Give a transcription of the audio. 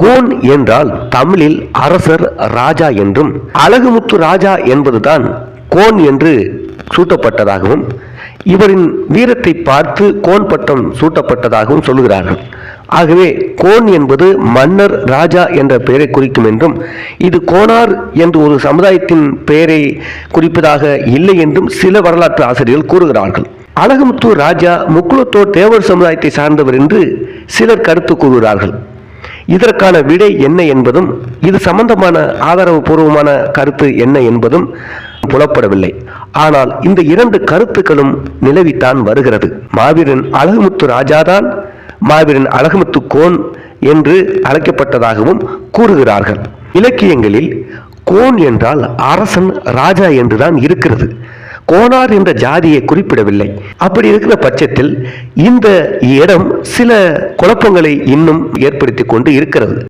Cone என்றால் தமிழில் அரசர் ராஜா என்றும் அழகுமுத்து ராஜா என்பதுதான் கோன் என்று சூட்டப்பட்டதாகவும் இவரின் வீரத்தை பார்த்து கோன் பட்டம் சூட்டப்பட்டதாகவும் சொல்லுகிறார்கள். ஆகவே கோன் என்பது மன்னர் ராஜா என்ற பெயரை குறிக்கும் என்றும் இது கோனார் என்று ஒரு சமுதாயத்தின் பெயரை குறிப்பதாக இல்லை என்றும் சில வரலாற்று ஆசிரியர்கள் கூறுகிறார்கள். அழகுமுத்து ராஜா முக்குளத்தோர் தேவர் சமுதாயத்தை சார்ந்தவர் என்று சிலர் கருத்து கூறுகிறார்கள். இதற்கான விடை என்ன என்பதும் இது சம்பந்தமான ஆதரவுபூர்வமான கருத்து என்ன என்பதும் புலப்படவில்லை. ஆனால் இந்த இரண்டு கருத்துக்களும் நிலவித்தான் வருகிறது. மாவீரன் அழகுமுத்து ராஜாதான் மாவீரன் அழகுமுத்து கோன் என்று அழைக்கப்பட்டதாகவும் கூறுகிறார்கள். இலக்கியங்களில் கோன் என்றால் அரசன் ராஜா என்றுதான் இருக்கிறது. கோனார் என்ற ஜாதியை குறிப்பிடவில்லை. அப்படி இருக்கிற பட்சத்தில் இந்த இடம் சில குழப்பங்களை இன்னும் ஏற்படுத்தி கொண்டு இருக்கிறது.